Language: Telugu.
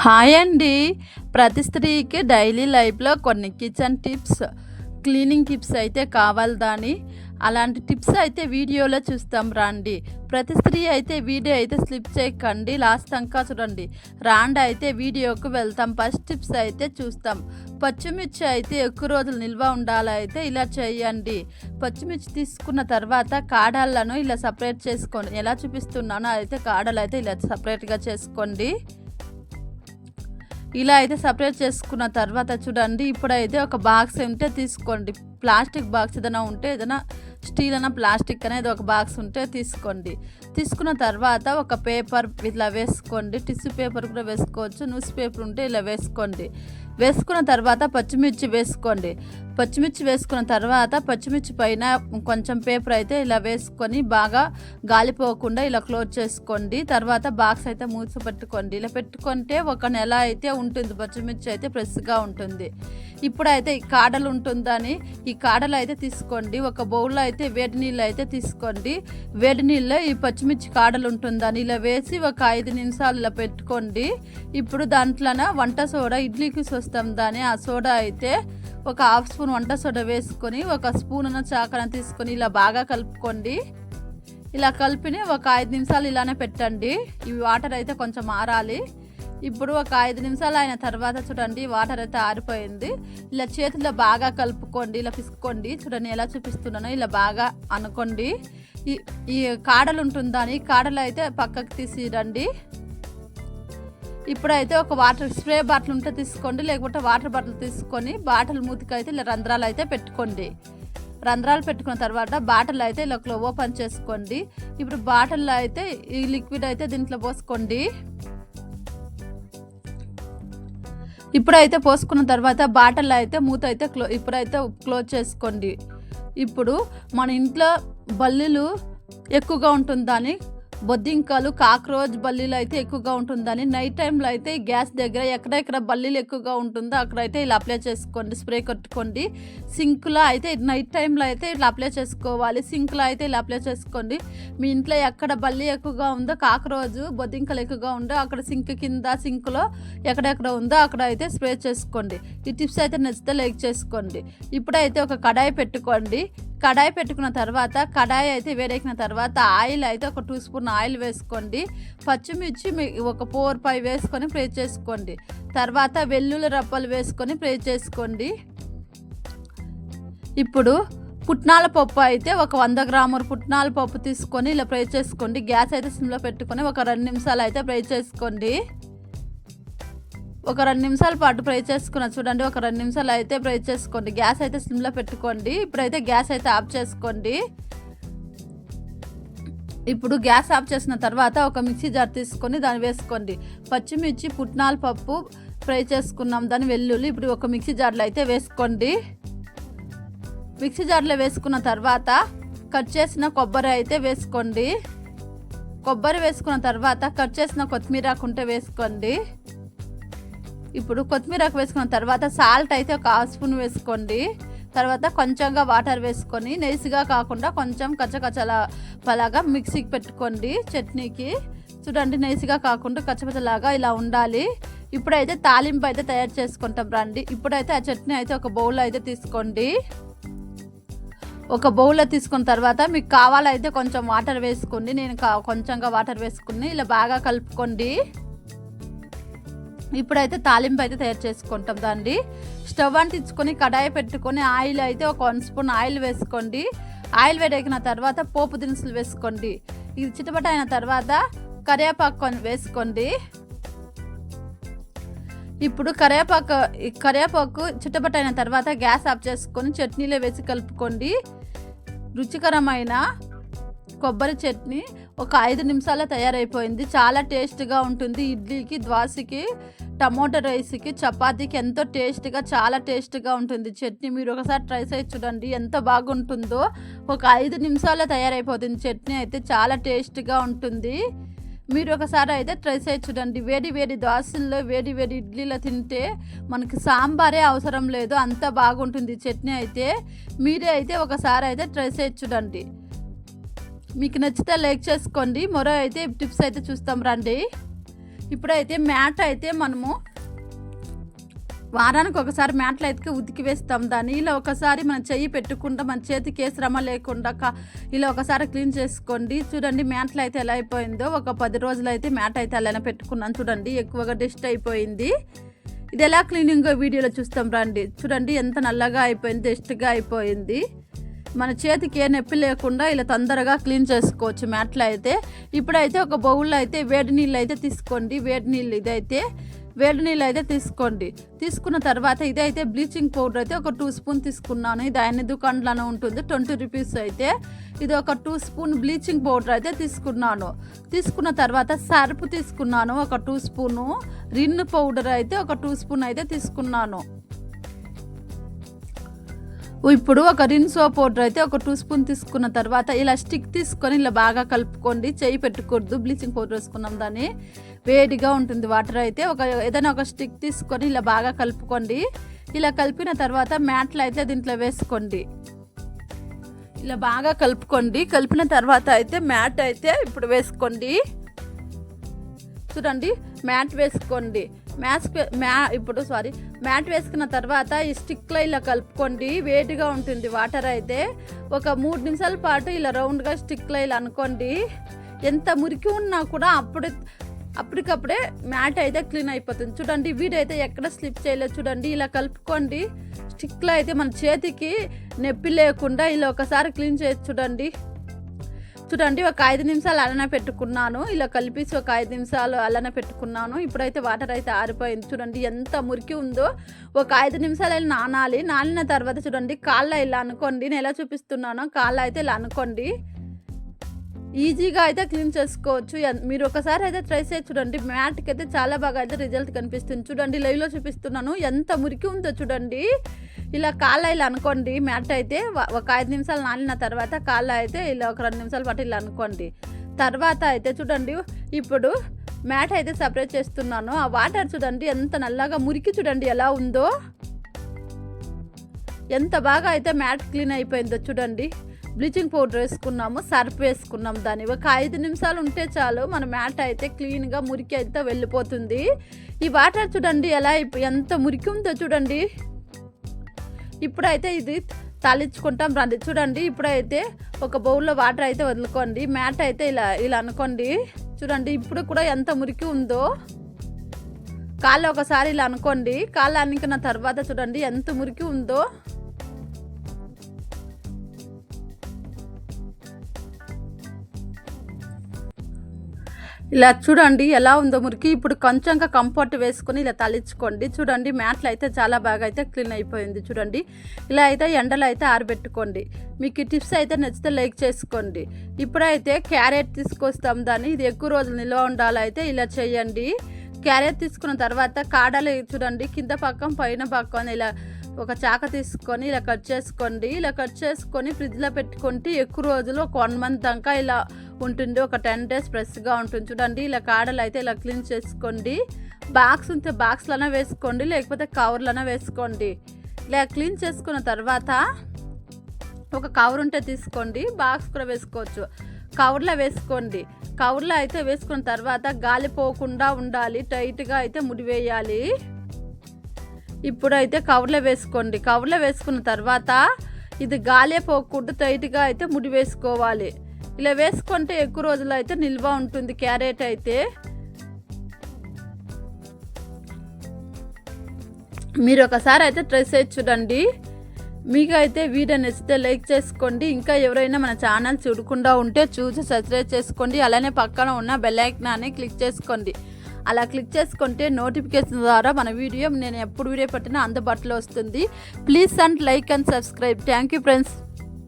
హాయ్ అండి. ప్రతి స్త్రీకి డైలీ లైఫ్లో కొన్ని కిచెన్ టిప్స్ క్లీనింగ్ టిప్స్ అయితే కావాలి దాని. అలాంటి టిప్స్ అయితే వీడియోలో చూస్తాం రండి. ప్రతి స్త్రీ అయితే వీడియో అయితే స్లిప్ చేయకండి. లాస్ట్ అంకా చూడండి. రాండి అయితే వీడియోకు వెళ్తాం. ఫస్ట్ టిప్స్ అయితే చూస్తాం. పచ్చిమిర్చి అయితే ఎక్కువ రోజులు నిల్వ ఉండాలైతే ఇలా చేయండి. పచ్చిమిర్చి తీసుకున్న తర్వాత కాడలను ఇలా సపరేట్ చేసుకోండి. ఎలా చూపిస్తున్నానో అయితే కాడలు అయితే ఇలా సపరేట్గా చేసుకోండి. ఇలా అయితే సపరేట్ చేసుకున్న తర్వాత చూడండి ఇప్పుడైతే ఒక బాక్స్ ఉంటే తీసుకోండి. ప్లాస్టిక్ బాక్స్ ఏదైనా ఉంటే ఏదైనా స్టీల్ అయినా ప్లాస్టిక్ అనేది ఒక బాక్స్ ఉంటే తీసుకోండి. తీసుకున్న తర్వాత ఒక పేపర్ ఇట్లా వేసుకోండి. టిష్యూ పేపర్ కూడా వేసుకోవచ్చు. న్యూస్ పేపర్ ఉంటే ఇలా వేసుకోండి. వేసుకున్న తర్వాత పచ్చిమిర్చి వేసుకోండి. పచ్చిమిర్చి వేసుకున్న తర్వాత పచ్చిమిర్చి పైన కొంచెం పేపర్ అయితే ఇలా వేసుకొని బాగా గాలిపోకుండా ఇలా క్లోజ్ చేసుకోండి. తర్వాత బాక్స్ అయితే మూసి పెట్టుకోండి. ఇలా పెట్టుకుంటే ఒక నెల అయితే ఉంటుంది. పచ్చిమిర్చి అయితే ఫ్రెష్గా ఉంటుంది. ఇప్పుడైతే ఈ కాడలు ఉంటుందని ఈ కాడలు అయితే తీసుకోండి. ఒక బౌల్లో అయితే వేడి నీళ్ళు అయితే తీసుకోండి. వేడి నీళ్ళలో ఈ పచ్చిమిర్చి కాడలు ఉంటుందని ఇలా వేసి ఒక ఐదు నిమిషాలు ఇలా పెట్టుకోండి. ఇప్పుడు దాంట్లోన వంట సోడా ఇడ్లీకి వస్తాం. దాని ఆ సోడా అయితే ఒక హాఫ్ స్పూన్ వంట సోడా వేసుకొని ఒక స్పూన్ చాకన తీసుకొని ఇలా బాగా కలుపుకోండి. ఇలా కలిపిని ఒక ఐదు నిమిషాలు ఇలానే పెట్టండి. ఈ వాటర్ అయితే కొంచెం ఆరాలి. ఇప్పుడు ఒక ఐదు నిమిషాలు అయిన తర్వాత చూడండి వాటర్ అయితే ఆరిపోయింది. ఇలా చేతిలో బాగా కలుపుకోండి ఇలా పిసుకోండి చూడండి ఎలా చూపిస్తున్నానో ఇలా బాగా అనుకోండి. ఈ ఈ కాడలు ఉంటుందని కాడలు అయితే పక్కకు తీసి రండి ఇప్పుడైతే ఒక వాటర్ స్ప్రే బాటిల్ ఉంటే తీసుకోండి లేకపోతే వాటర్ బాటిల్ తీసుకొని బాటిల్ మూతికి అయితే ఇలా రంధ్రాలు అయితే పెట్టుకోండి. రంధ్రాలు పెట్టుకున్న తర్వాత బాటిల్ అయితే ఇలా ఓపెన్ చేసుకోండి. ఇప్పుడు బాటిల్లో అయితే ఈ లిక్విడ్ అయితే దీంట్లో పోసుకోండి. ఇప్పుడైతే పోసుకున్న తర్వాత బాటిల్ అయితే మూత అయితే క్లో ఇప్పుడైతే క్లోజ్ చేసుకోండి. ఇప్పుడు మన ఇంట్లో బల్లులు ఎక్కువగా ఉంటుందని బొద్దింకలు కాక్రోచ్ బల్లీలు అయితే ఎక్కువగా ఉంటుందని నైట్ టైంలో అయితే గ్యాస్ దగ్గర ఎక్కడెక్కడ బల్లీలు ఎక్కువగా ఉంటుందో అక్కడైతే ఇలా అప్లై చేసుకోండి స్ప్రే కొట్టుకోండి. సింక్లో అయితే నైట్ టైంలో అయితే ఇలా అప్లై చేసుకోవాలి. సింక్లో అయితే ఇలా అప్లై చేసుకోండి. మీ ఇంట్లో ఎక్కడ బల్లి ఎక్కువగా ఉందో కాక్రోజు బొద్దింకలు ఎక్కువగా ఉందో అక్కడ సింక్ కింద సింక్లో ఎక్కడెక్కడ ఉందో అక్కడ అయితే స్ప్రే చేసుకోండి. ఈ టిప్స్ అయితే నచ్చితే లైక్ చేసుకోండి. ఇప్పుడైతే ఒక కడాయి పెట్టుకోండి. కడాయి పెట్టుకున్న తర్వాత కడాయి అయితే వేడెక్కిన తర్వాత ఆయిల్ అయితే ఒక టూ స్పూన్ ఆయిల్ వేసుకోండి. పచ్చిమిర్చి ఒక ఫోర్ ఫైవ్ వేసుకొని ఫ్రై చేసుకోండి. తర్వాత వెల్లుల్లి రప్పలు వేసుకొని ఫ్రై చేసుకోండి. ఇప్పుడు పుట్నాల పప్పు అయితే ఒక వంద గ్రాముల పుట్నాల పప్పు తీసుకొని ఇలా ఫ్రై చేసుకోండి. గ్యాస్ అయితే సిమ్లో పెట్టుకొని ఒక రెండు నిమిషాలు అయితే ఫ్రై చేసుకోండి. ఒక రెండు నిమిషాల పాటు ఫ్రై చేసుకున్న చూడండి ఒక రెండు నిమిషాలు అయితే ఫ్రై చేసుకోండి. గ్యాస్ అయితే సిమ్లో పెట్టుకోండి. ఇప్పుడైతే గ్యాస్ అయితే ఆఫ్ చేసుకోండి. ఇప్పుడు గ్యాస్ ఆఫ్ చేసిన తర్వాత ఒక మిక్సీ జార్ తీసుకొని దాన్ని వేసుకోండి. పచ్చిమిర్చి పుట్నాల పప్పు ఫ్రై చేసుకున్నాం. దాని వెల్లుల్లి ఇప్పుడు ఒక మిక్సీ జార్లో అయితే వేసుకోండి. మిక్సీ జార్లో వేసుకున్న తర్వాత కట్ చేసిన కొబ్బరి అయితే వేసుకోండి. కొబ్బరి వేసుకున్న తర్వాత కట్ చేసిన కొత్తిమీర ఉంటే వేసుకోండి. ఇప్పుడు కొత్తిమీరకు వేసుకున్న తర్వాత సాల్ట్ అయితే ఒక హాఫ్ స్పూన్ వేసుకోండి. తర్వాత కొంచెంగా వాటర్ వేసుకొని నెయ్యిగా కాకుండా కొంచెం కచ్చకచ్చల పలాగా మిక్సీకి పెట్టుకోండి చట్నీకి. చూడండి నెయ్యిగా కాకుండా కచ్చపచ్చలాగా ఇలా ఉండాలి. ఇప్పుడైతే తాలింపు అయితే తయారు చేసుకుంటాం రండి. ఇప్పుడైతే ఆ చట్నీ అయితే ఒక బౌల్ అయితే తీసుకోండి. ఒక బౌల్లో తీసుకున్న తర్వాత మీకు కావాలైతే కొంచెం వాటర్ వేసుకోండి. నేను కా- కొంచెంగా వాటర్ వేసుకుని ఇలా బాగా కలుపుకోండి. ఇప్పుడైతే తాలింపు అయితే తయారు చేసుకుంటాం దాన్ని. స్టవ్ అంటించుకొని కడాయి పెట్టుకొని ఆయిల్ అయితే ఒక వన్ స్పూన్ ఆయిల్ వేసుకోండి. ఆయిల్ వేడెక్కిన తర్వాత పోపు దినుసులు వేసుకోండి. ఇది చిటపట అయిన తర్వాత కరివేపాకు వేసుకోండి. ఇప్పుడు కరివేపాకు కరివేపాకు చిట్టపట అయిన తర్వాత గ్యాస్ ఆఫ్ చేసుకొని చట్నీలో వేసి కలుపుకోండి. రుచికరమైన కొబ్బరి చట్నీ ఒక ఐదు నిమిషాల్లో తయారైపోయింది. చాలా టేస్ట్గా ఉంటుంది. ఇడ్లీకి ద్వాసకి టమోటా రైస్కి చపాతీకి ఎంతో టేస్ట్గా చాలా టేస్ట్గా ఉంటుంది. చట్నీ మీరు ఒకసారి ట్రై చేసి చూడండి. ఎంత బాగుంటుందో. ఒక ఐదు నిమిషాల్లో తయారైపోతుంది. చట్నీ అయితే చాలా టేస్ట్గా ఉంటుంది. మీరు ఒకసారి అయితే ట్రై చేసి చూడండి. వేడి వేడి దోశల్లో వేడి వేడి ఇడ్లీలో తింటే మనకి సాంబారే అవసరం లేదు. అంత బాగుంటుంది చట్నీ అయితే. మీరే అయితే ఒకసారి అయితే ట్రై చేసి చూడండి. మీకు నచ్చితే లైక్ చేసుకోండి. మరో అయితే టిప్స్ అయితే చూస్తాం రండి. ఇప్పుడైతే మ్యాట్ అయితే మనము వారానికి ఒకసారి మ్యాట్లు అయితే ఉతికి వేస్తాం. దాన్ని ఇలా ఒకసారి మనం చెయ్యి పెట్టుకుంటా. మన చేతికి ఏ శ్రమ లేకుండా క- ఇలా ఒకసారి క్లీన్ చేసుకోండి. చూడండి మ్యాట్లు అయితే ఎలా అయిపోయిందో. ఒక పది రోజులు అయితే మ్యాట్ అయితే అలానే పెట్టుకున్నాను. చూడండి ఎక్కువగా డస్ట్ అయిపోయింది. ఇది ఎలా క్లీనింగ్ వీడియోలో చూస్తాం రండి. చూడండి ఎంత నల్లగా అయిపోయింది డస్ట్గా అయిపోయింది. మన చేతికి ఏ నొప్పి లేకుండా ఇలా తొందరగా క్లీన్ చేసుకోవచ్చు మ్యాట్లో అయితే. ఇప్పుడైతే ఒక బౌల్లో అయితే వేడి నీళ్ళు అయితే తీసుకోండి. వేడి నీళ్ళు ఇదైతే వేడి నీళ్ళు అయితే తీసుకోండి. తీసుకున్న తర్వాత ఇదైతే బ్లీచింగ్ పౌడర్ అయితే ఒక టూ స్పూన్ తీసుకున్నాను. ఇది ఆయన దుకాణంలోనే ఉంటుంది. ట్వంటీ రూపీస్ అయితే. ఇది ఒక టూ స్పూన్ బ్లీచింగ్ పౌడర్ అయితే తీసుకున్నాను. తీసుకున్న తర్వాత సర్పు తీసుకున్నాను. ఒక టూ స్పూను రిన్ పౌడర్ అయితే ఒక టూ స్పూన్ అయితే తీసుకున్నాను. ఇప్పుడు ఒక రిన్ సోప్ పౌడర్ అయితే ఒక టూ స్పూన్ తీసుకున్న తర్వాత ఇలా స్టిక్ తీసుకొని ఇలా బాగా కలుపుకోండి. చేయి పెట్టుకూడదు. బ్లీచింగ్ పౌడర్ వేసుకున్నాం దాన్ని. వేడిగా ఉంటుంది వాటర్ అయితే. ఒక ఏదైనా ఒక స్టిక్ తీసుకొని ఇలా బాగా కలుపుకోండి. ఇలా కలిపిన తర్వాత మ్యాట్లు అయితే దీంట్లో వేసుకోండి. ఇలా బాగా కలుపుకోండి. కలిపిన తర్వాత అయితే మ్యాట్ అయితే ఇప్పుడు వేసుకోండి. చూడండి మ్యాట్ వేసుకోండి. మ్యాస్క్ మ్యా ఇప్పుడు సారీ మ్యాట్ వేసుకున్న తర్వాత ఈ స్టిక్లో ఇలా కలుపుకోండి వేడిగా ఉంటుంది వాటర్ అయితే. ఒక మూడు నిమిషాల పాటు ఇలా రౌండ్గా స్టిక్లో ఇలా అనుకోండి. ఎంత మురికి ఉన్నా కూడా అప్పుడు అప్పటికప్పుడే మ్యాట్ అయితే క్లీన్ అయిపోతుంది. చూడండి వీడైతే ఎక్కడ స్లిప్ చేయలేదు చూడండి. ఇలా కలుపుకోండి. స్టిక్లో అయితే మన చేతికి నొప్పి లేకుండా ఇలా ఒకసారి క్లీన్ చేసి చూడండి. చూడండి ఒక ఐదు నిమిషాలు అలానే పెట్టుకున్నాను. ఇలా కలిపేసి ఒక ఐదు నిమిషాలు అలానే పెట్టుకున్నాను. ఇప్పుడైతే వాటర్ అయితే ఆరిపోయింది. చూడండి ఎంత మురికి ఉందో. ఒక ఐదు నిమిషాలు ఇలా నానాలి. నానిన తర్వాత చూడండి కాళ్ళ ఇలా అనుకోండి. నేను ఎలా చూపిస్తున్నానో కాళ్ళ అయితే ఇలా అనుకోండి. ఈజీగా అయితే క్లీన్ చేసుకోవచ్చు. మీరు ఒకసారి అయితే ట్రై చేసి చూడండి. మ్యాట్కి అయితే చాలా బాగా అయితే రిజల్ట్ కనిపిస్తుంది. చూడండి లైవ్లో చూపిస్తున్నాను. ఎంత మురికి ఉందో చూడండి. ఇలా కాళ్ళ ఇలా అనుకోండి మ్యాట్ అయితే ఒక ఐదు నిమిషాలు నానిన తర్వాత కాళ్ళ అయితే ఇలా ఒక రెండు నిమిషాల పాటు ఇలా అనుకోండి. తర్వాత అయితే చూడండి ఇప్పుడు మ్యాట్ అయితే సపరేట్ చేస్తున్నాను. ఆ వాటర్ చూడండి ఎంత నల్లగా మురికి చూడండి ఎలా ఉందో. ఎంత బాగా అయితే మ్యాట్ క్లీన్ అయిపోయిందో చూడండి. బ్లీచింగ్ పౌడర్ వేసుకున్నాము సర్ఫ్ వేసుకున్నాం దాన్ని. ఒక ఐదు నిమిషాలు ఉంటే చాలు మన మ్యాట్ అయితే క్లీన్గా మురికి అయితే వెళ్ళిపోతుంది. ఈ వాటర్ చూడండి ఎలా అయిపో- ఎంత మురికి ఉందో చూడండి. ఇప్పుడైతే ఇది తాలించుకుంటాం రండి. చూడండి ఇప్పుడైతే ఒక బౌల్లో వాటర్ అయితే వదులుకోండి. మ్యాట్ అయితే ఇలా ఇలా అనుకోండి. చూడండి ఇప్పుడు కూడా ఎంత మురికి ఉందో. కాళ్ళు ఒకసారి ఇలా అనుకోండి. కాళ్ళు అనుకున్న తర్వాత చూడండి ఎంత మురికి ఉందో. ఇలా చూడండి ఎలా ఉందో మురికి. ఇప్పుడు కొంచెంగా కంఫర్ట్ వేసుకొని ఇలా తలించుకోండి. చూడండి మ్యాట్లు అయితే చాలా బాగా అయితే క్లీన్ అయిపోయింది చూడండి. ఇలా అయితే ఎండలో అయితే ఆరబెట్టుకోండి. మీకు ఈ టిప్స్ అయితే నచ్చితే లైక్ చేసుకోండి. ఇప్పుడైతే క్యారెట్ తీసుకొస్తాం దాన్ని. ఇది ఎక్కువ రోజులు నిల్వ ఉండాలైతే ఇలా చేయండి. క్యారెట్ తీసుకున్న తర్వాత కాడలు చూడండి. కింద పక్కన పైన పక్కన ఇలా ఒక చాక తీసుకొని ఇలా కట్ చేసుకోండి. ఇలా కట్ చేసుకొని ఫ్రిడ్జ్లో పెట్టుకుంటే ఎక్కువ రోజులు ఒక వన్ మంత్ దాకా ఇలా ఉంటుంది ఒక టెన్ డేస్ ఫ్రెష్గా ఉంటుంది. చూడండి ఇలా కాడలు అయితే ఇలా క్లీన్ చేసుకోండి. బాక్స్ ఉంటే బాక్స్లోనే వేసుకోండి లేకపోతే కవర్లోనే వేసుకోండి. ఇలా క్లీన్ చేసుకున్న తర్వాత ఒక కవర్ ఉంటే తీసుకోండి బాక్స్ కూడా వేసుకోవచ్చు. కవర్లో వేసుకోండి. కవర్లో అయితే వేసుకున్న తర్వాత గాలి పోకుండా ఉండాలి టైట్గా అయితే ముడి వేయాలి. ఇప్పుడైతే కవర్లో వేసుకోండి. కవర్లో వేసుకున్న తర్వాత ఇది గాలే పోకుండా టైట్గా అయితే ముడి వేసుకోవాలి. ఇలా వేసుకుంటే ఎక్కువ రోజులు అయితే నిల్వ ఉంటుంది క్యారెట్ అయితే. మీరు ఒకసారి అయితే ట్రై చేసి చూడండి. మీకు అయితే వీడియో నచ్చితే లైక్ చేసుకోండి. ఇంకా ఎవరైనా మన ఛానల్ చూడకుండా ఉంటే చూసి సబ్స్క్రైబ్ చేసుకోండి. అలానే పక్కన ఉన్న బెల్ క్లిక్ చేసుకోండి. అలా క్లిక్ చేసుకుంటే నోటిఫికేషన్ ద్వారా మన వీడియో నేను ఎప్పుడు వీడియో పెట్టినా అందుబాటులో వస్తుంది. Please and like and subscribe. Thank you friends.